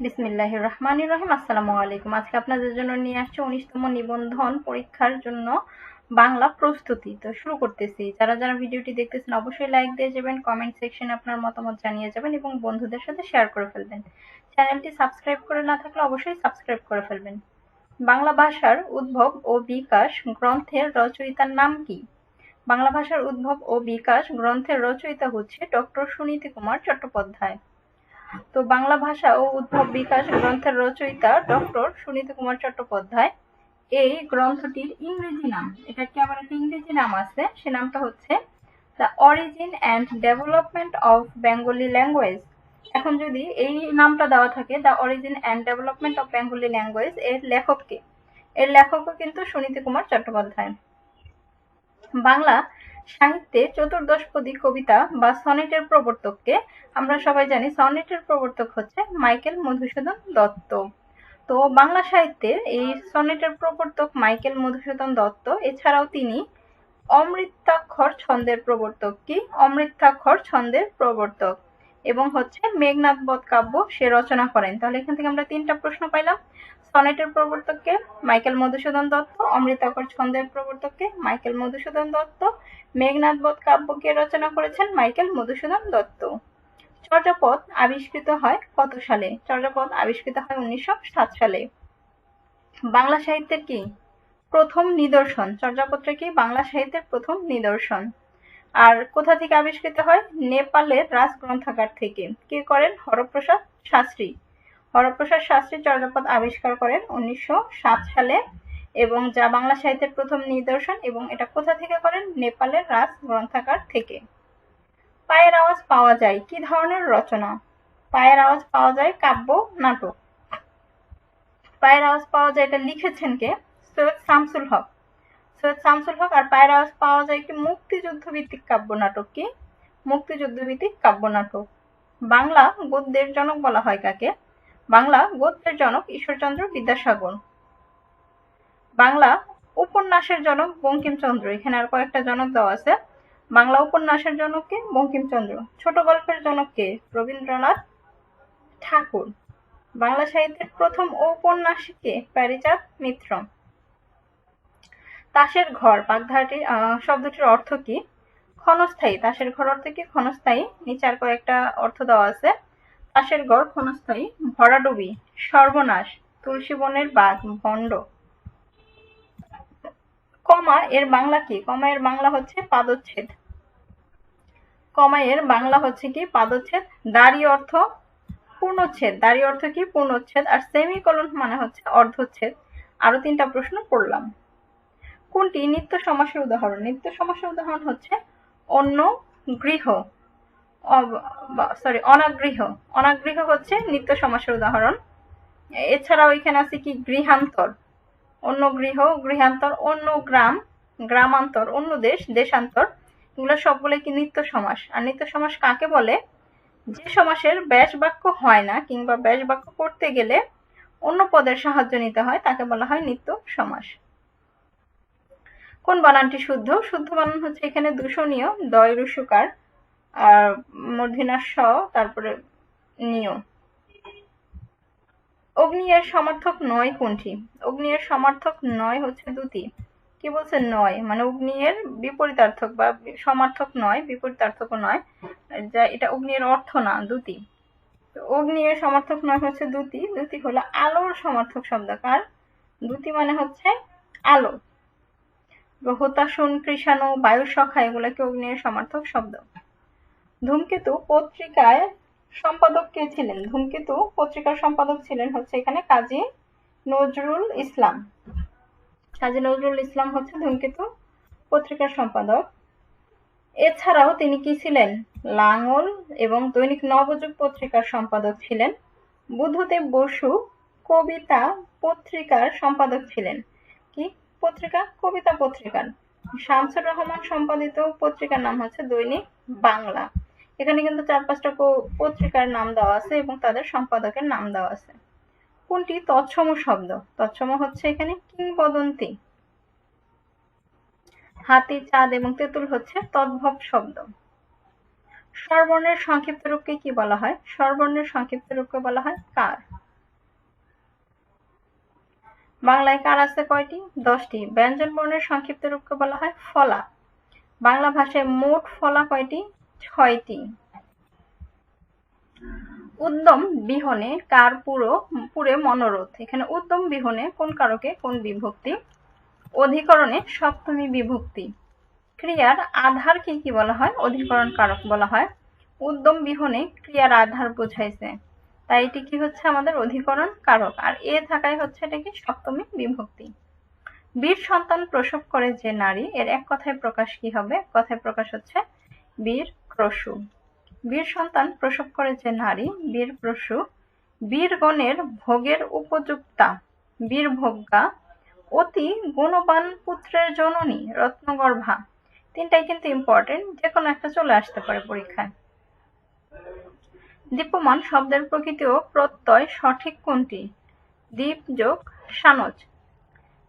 বিসমিল্লাহ রহমান রহিম। আসসালামু আলাইকুম। আজকে আপনাদের জন্য নিয়ে আসছে উনিশতম নিবন্ধন পরীক্ষার জন্য বাংলা প্রস্তুতি। তো শুরু করতেছি। যারা যারা ভিডিওটি দেখতেছেন, অবশ্যই লাইক দিয়ে যাবেন কমেন্ট সেকশনে আপনার মতামত জানিয়ে যাবেন এবং বন্ধুদের সাথে শেয়ার করে ফেলবেন। চ্যানেলটি সাবস্ক্রাইব করে না থাকলে অবশ্যই সাবস্ক্রাইব করে ফেলবেন। বাংলা ভাষার উদ্ভব ও বিকাশ গ্রন্থের রচয়িতার নাম কি? বাংলা ভাষার উদ্ভব ও বিকাশ গ্রন্থের রচয়িতা হচ্ছে ডক্টর সুনীতি কুমার চট্টোপাধ্যায়। তো বাংলা ভাষা ও উদ্ভব বিকাশ গ্রন্থের রচয়িতা ডক্টর সুনীতি কুমার চট্টোপাধ্যায়। এই গ্রন্থটির ইংরেজি নাম এটা কি আবার একটা ইংরেজি নাম আছে? সে নামটা হচ্ছে the origin and development of Bengali language এখন যদি এই নামটা দেওয়া থাকে the origin and development of Bengali language এর লেখককে। এর লেখকও কিন্তু সুনীতি কুমার চট্টোপাধ্যায়। বাংলা সাহিত্যে চতুর্দশপদী কবিতা বা সনেটের প্রবর্তককে আমরা সবাই জানি, সনেটের প্রবর্তক হচ্ছে মাইকেল মধুসূদন দত্ত। তো বাংলা সাহিত্যের এই সনেটের প্রবর্তক মাইকেল মধুসূদন দত্ত, এছাড়াও তিনি অমৃতাক্ষর ছন্দের প্রবর্তক কি? অমৃতাক্ষর ছন্দের প্রবর্তক। এবং হচ্ছে মেঘনাথ বধ কাব্য সে রচনা করেন। তাহলে এখান থেকে আমরা তিনটা প্রশ্ন পাইলাম। সনেটের প্রবর্তককে মাইকেল মধুসূদন দত্ত, অমৃতাকর ছন্দের প্রবর্তককে মাইকেল মধুসূদন দত্ত মেঘনাথ বধ কাব্যকে রচনা করেছেন মাইকেল মধুসূদন দত্ত। চর্যাপদ আবিষ্কৃত হয় কত সালে? চর্যাপদ আবিষ্কৃত হয় উনিশশো সাত সালে। বাংলা সাহিত্যের কি? প্রথম নিদর্শন। চর্যাপত্র কি? বাংলা সাহিত্যের প্রথম নিদর্শন। আর কোথা থেকে আবিষ্কৃত হয়? নেপালের রাজ গ্রন্থাগার থেকে। কে করেন? হরপ্রসাদ শাস্ত্রী। হরপ্রসাদ শাস্ত্রী চর্যাপদ আবিষ্কার করেন উনিশশো সাত সালে এবং যা বাংলা সাহিত্যের প্রথম নিদর্শন এবং এটা কোথা থেকে করেন? নেপালের রাজ গ্রন্থাগার থেকে। পায়ের আওয়াজ পাওয়া যায়। কি ধরনের রচনা? পায়ের আওয়াজ পাওয়া যায় কাব্য, নাটক। পায়ের আওয়াজ পাওয়া যায় এটা লিখেছেন কে? সৈয়দ শামসুল হক। সৈয়দ শামসুল হক আর পায়ের পাওয়া যায় কি মুক্তিযুদ্ধ ভিত্তিক কাব্য নাটক কি? মুক্তিযুদ্ধ ভিত্তিক কাব্য নাটক। বাংলা গদ্যের জনক বলা হয় কাকে? বাংলা গদ্যের জনক ঈশ্বরচন্দ্র বিদ্যাসাগর। বাংলা উপন্যাসের জনক বঙ্কিমচন্দ্র। এখানে আর কয়েকটা জনক দেওয়া আছে। বাংলা উপন্যাসের জনককে বঙ্কিমচন্দ্র। ছোট গল্পের জনককে রবীন্দ্রনাথ ঠাকুর। বাংলা সাহিত্যের প্রথম ঔপন্যাসিকে প্যারিচাঁদ মিত্র তাসের ঘর, বাগধারাটির শব্দটির অর্থ কি? ক্ষণস্থায়ী। তাসের ঘর অর্থ কি? ক্ষণস্থায়ী। নিচে আর কয়েকটা অর্থ দেওয়া আছে। তাসের ঘর ক্ষণস্থায়ী। ভরাডুবি, সর্বনাশ, তুলসী বনের বাঘ, ভণ্ড। কমা এর বাংলা কি? কমা এর বাংলা হচ্ছে পাদচ্ছেদ। কমা এর বাংলা হচ্ছে কি? পাদচ্ছেদ। দাড়ি অর্থ পূর্ণচ্ছেদ। দাড়ি অর্থ কি? পূর্ণচ্ছেদ। আর সেমিকলন মানে হচ্ছে অর্ধচ্ছেদ। আরও তিনটা প্রশ্ন পড়লাম। কোনটি? নিত্য সমাসের উদাহরণ। নিত্য সমাসের উদাহরণ হচ্ছে অন্য গৃহ। সরি অনাগৃহ। অনাগৃহ হচ্ছে নিত্য সমাসের উদাহরণ। এছাড়াও এখানে আছে কি? গৃহান্তর। অন্য গৃহ, গৃহান্তর, অন্য গ্রাম, গ্রামান্তর, অন্য দেশ, দেশান্তর। এগুলো সবগুলো কি নিত্য সমাস? আর নিত্য সমাস কাকে বলে? যে সমাসের ব্যাস বাক্য হয় না, কিংবা ব্যাস বাক্য করতে গেলে অন্য পদের সাহায্য নিতে হয়, তাকে বলা হয় নিত্য সমাস। কোন বানানটি শুদ্ধ? শুদ্ধ বানান হচ্ছে এখানে দূষণীয়, দয় রুসুকার, আর মূর্ধন্য স, তারপরে নিয়। অগ্নি এর সমার্থক নয় কোনটি? অগ্নি এর সমার্থক নয় হচ্ছে দুটি। কি বলছে নয়? মানে অগ্নি এর বিপরীতার্থক বা সমার্থক নয় বিপরীতার্থক নয়, যা এটা অগ্নি এর অর্থ না, দুটি। অগ্নি এর সমার্থক নয় হচ্ছে দুটি। দুটি হলো আলোর সমার্থক শব্দ কার দুটি মানে হচ্ছে আলো। হতাশন কৃষাণু বায়ু সখা এগুলোকে অগ্নি এর সমার্থক শব্দ। ধূমকেতু পত্রিকায় সম্পাদক কে ছিলেন? ধূমকেতু পত্রিকার সম্পাদক ছিলেন হচ্ছে এখানে কাজী নজরুল ইসলাম। কাজী নজরুল ইসলাম হচ্ছে ধূমকেতু পত্রিকার সম্পাদক। এছাড়াও তিনি কি ছিলেন? লাঙল এবং দৈনিক নবযুগ পত্রিকার সম্পাদক ছিলেন। বুদ্ধদেব বসু কবিতা পত্রিকার সম্পাদক ছিলেন। কি? পত্রিকা, কবিতা পত্রিকার শামসুর রহমান সম্পাদিত পত্রিকার নাম হচ্ছে দৈনিক বাংলা। এখানে কিন্তু চার পাঁচটা পত্রিকার নাম দেওয়া আছে এবং তাদের সম্পাদকের নাম দেওয়া আছে। কোনটি? তৎসম শব্দ। তৎসম হচ্ছে এখানে কিংবদন্তি। হাতি, চাঁদ এবং তেঁতুল হচ্ছে তদ্ভব শব্দ। স্বরবর্ণের সংক্ষিপ্ত রূপকে কি বলা হয়? স্বরবর্ণের সংক্ষিপ্ত রূপকে বলা হয় কার? বাংলায় কার আছে কয়টি? দশটি। ব্যঞ্জন বর্ণের সংক্ষিপ্ত রূপকে বলা হয় ফলা। বাংলা ভাষায় মোট ফলা কয়টি? ছয়টি। উদ্যম বিহনে কার পুরো, পুরে মনোরথ এখানে উদ্যম বিহনে কোন কারকে? কোন বিভক্তি? অধিকরণে সপ্তমী বিভক্তি। ক্রিয়ার আধার কি কি বলা হয়? অধিকরণ কারক বলা হয়। উদ্যম বিহনে ক্রিয়ার আধার বোঝাইছে। তাই এটি কি হচ্ছে আমাদের অধিকরণ কারক? আর এ থাকায় হচ্ছে এটা কি? সপ্তমী বিভক্তি। বীর সন্তান প্রসব করে যে নারী, এর এক কথায় প্রকাশ কি হবে? এক কথায় প্রকাশ হচ্ছে বীর প্রসূ। বীর সন্তান প্রসব করে যে নারী, বীর প্রসূ। বীরগণের ভোগের উপযুক্তা বীর ভোগ্যা অতি গুণবান পুত্রের জননী, রত্নগর্ভা। তিনটাই কিন্তু ইম্পর্টেন্ট যে কোনো একটা চলে আসতে পারে পরীক্ষায়। দীপ্যমান শব্দের প্রকৃতি প্রত্যয় সঠিক কোনটি? দীপ যোগ সানজ।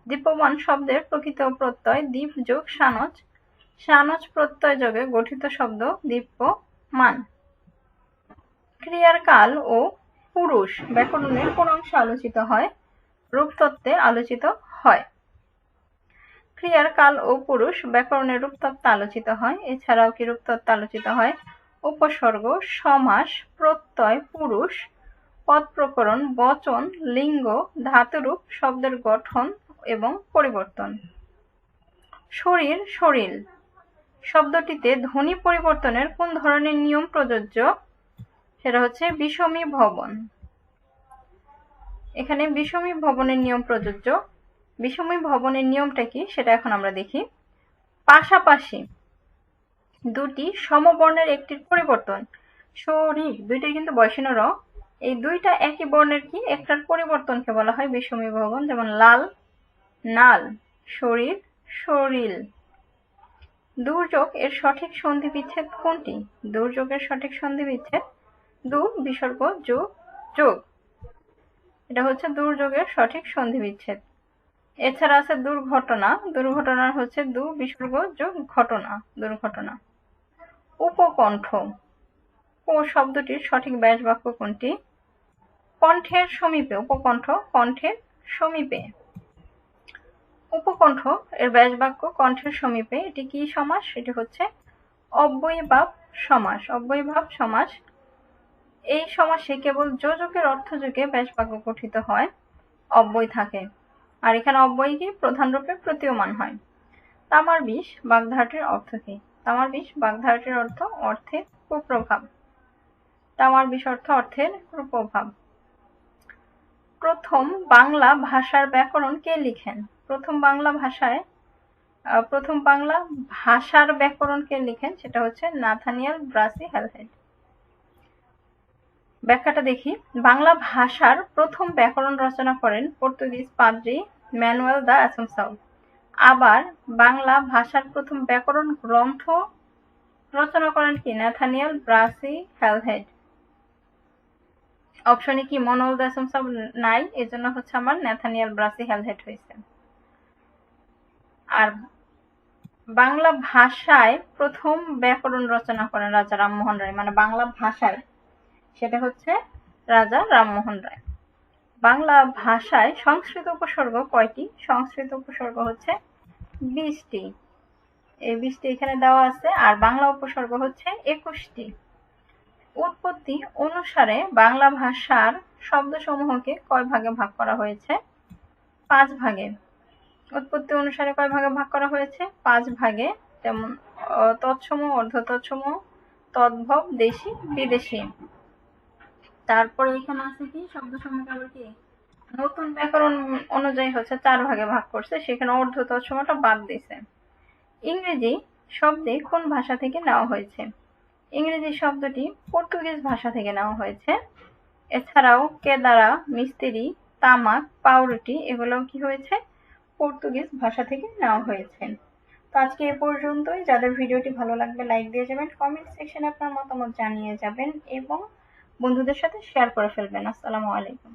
দীপ্যমান শব্দের প্রকৃত প্রত্যয় দীপ যোগ সানজ। সানজ প্রত্যয় যোগে গঠিত শব্দ দীপ্যমান। ক্রিয়ার কাল ও পুরুষ ব্যাকরণের কোন অংশ আলোচিত হয়? রূপতত্ত্বে আলোচিত হয়। ক্রিয়ার কাল ও পুরুষ ব্যাকরণের রূপতত্ত্বে আলোচিত হয়। এছাড়াও কি রূপতত্ত্বে আলোচিত হয়? উপসর্গ, সমাস, প্রত্যয়, পুরুষ পদ প্রকরণ বচন, লিঙ্গ, ধাতুরূপ, শব্দের গঠন এবং পরিবর্তন। শরীর শরীর। শব্দটিতে ধ্বনি পরিবর্তনের কোন ধরনের নিয়ম প্রযোজ্য? সেটা হচ্ছে বিষমী ভবন। এখানে বিষমী ভবনের নিয়ম প্রযোজ্য। বিষমী ভবনের নিয়মটা কি? সেটা এখন আমরা দেখি। পাশাপাশি দুটি সমবর্ণের একটির পরিবর্তন। শরীর দুইটা কিন্তু বয়সীন র এই দুইটা একই বর্ণের কি? একটার পরিবর্তনকে বলা হয় বিষমী ভবন, যেমন লাল, নাল, শরীর শরীর দুর্যোগ এর সঠিক সন্ধি বিচ্ছেদ কোনটি দুর্যোগের সঠিক সন্ধি বিচ্ছেদ দু, বিসর্গ যোগ যোগ। এটা হচ্ছে দুর্যোগের সঠিক সন্ধি বিচ্ছেদ এছাড়া আছে দুর্ঘটনা। দুর্ঘটনার হচ্ছে দু, বিসর্গ যোগ ঘটনা, দুর্ঘটনা। উপকণ্ঠ। ও শব্দটির সঠিক ব্যাস বাক্য কোনটি? কণ্ঠের সমীপে, উপকণ্ঠ কণ্ঠের সমীপে। উপকণ্ঠ এর ব্যাস বাক্য কণ্ঠের সমীপে, এটি কি সমাস? এটি হচ্ছে অব্যয়ীভাব সমাস। অব্যয়ীভাব সমাস, এই সমাসে কেবল যোজকের অর্থযোগে ব্যাস বাক্য গঠিত হয়, অব্যয় থাকে। আর এখানে অব্যয় কি? প্রধান রূপে প্রতীয়মান হয়। তামার বিষ বাগধারাটির অর্থ কি? তামার বিষ বাগধারাটির অর্থ অর্থের কুপ্রভাব। তামার বিষ অর্থ অর্থের কুপ্রভাব। প্রথম বাংলা ভাষার ব্যাকরণ কে লিখেন? প্রথম বাংলা ভাষায় প্রথম বাংলা ভাষার ব্যাকরণ কে লিখেন সেটা হচ্ছে নাথানিয়াল ব্রাসি হেলহেড ব্যাখ্যাটা দেখি। বাংলা ভাষার প্রথম ব্যাকরণ রচনা করেন পর্তুগিজ পাদ্রি ম্যানুয়েল দা অ্যাসেমসাউ আবার বাংলা ভাষার প্রথম ব্যাকরণ গ্রন্থ রচনা করেন কি? Nathaniel Brassey Halhed. অপশনে কি মনোল দাসম সব নাই? এজন্য হচ্ছে আমার ন্যাথানিয়াল ব্রাসি হেলহেড হয়েছে। আর বাংলা ভাষায় প্রথম ব্যাকরণ রচনা করেন রাজা রামমোহন রায়। মানে বাংলা ভাষায় সেটা হচ্ছে রাজা রামমোহন রায়। বাংলা ভাষায় সংস্কৃত উপসর্গ কয়টি? সংস্কৃত উপসর্গ হচ্ছে বিশটি এই বিশটি এখানে দেওয়া আছে। আর বাংলা উপসর্গ হচ্ছে একুশটি। উৎপত্তি অনুসারে বাংলা ভাষার শব্দসমূহকে কয় ভাগে ভাগ করা হয়েছে? পাঁচ ভাগে। উৎপত্তি অনুসারে কয় ভাগে ভাগ করা হয়েছে? পাঁচ ভাগে। যেমন তৎসম অর্ধ তৎসম তদ্ভব, দেশি, বিদেশি। তারপরে এখানে আছে কি? শব্দ সমূহকে আবার কি? নতুন ব্যাকরণ অনুযায়ী হচ্ছে চার ভাগে ভাগ করছে, সেখানে অর্ধ তৎসমটা বাদ দিছে ইংরেজি শব্দে কোন ভাষা থেকে নেওয়া হয়েছে? ইংরেজি শব্দটি পর্তুগিজ ভাষা থেকে নেওয়া হয়েছে। এছাড়াও কেদারা, মিস্ত্রি, তামাক, পাউরুটি এগুলোও কি হয়েছে? পর্তুগিজ ভাষা থেকে নেওয়া হয়েছে। তো আজকে এ পর্যন্তই। যাদের ভিডিওটি ভালো লাগবে, লাইক দিয়ে যাবেন, কমেন্ট সেকশনে আপনার মতামত জানিয়ে যাবেন এবং বন্ধুদের সাথে শেয়ার করে ফেলবেন। আসসালামু আলাইকুম।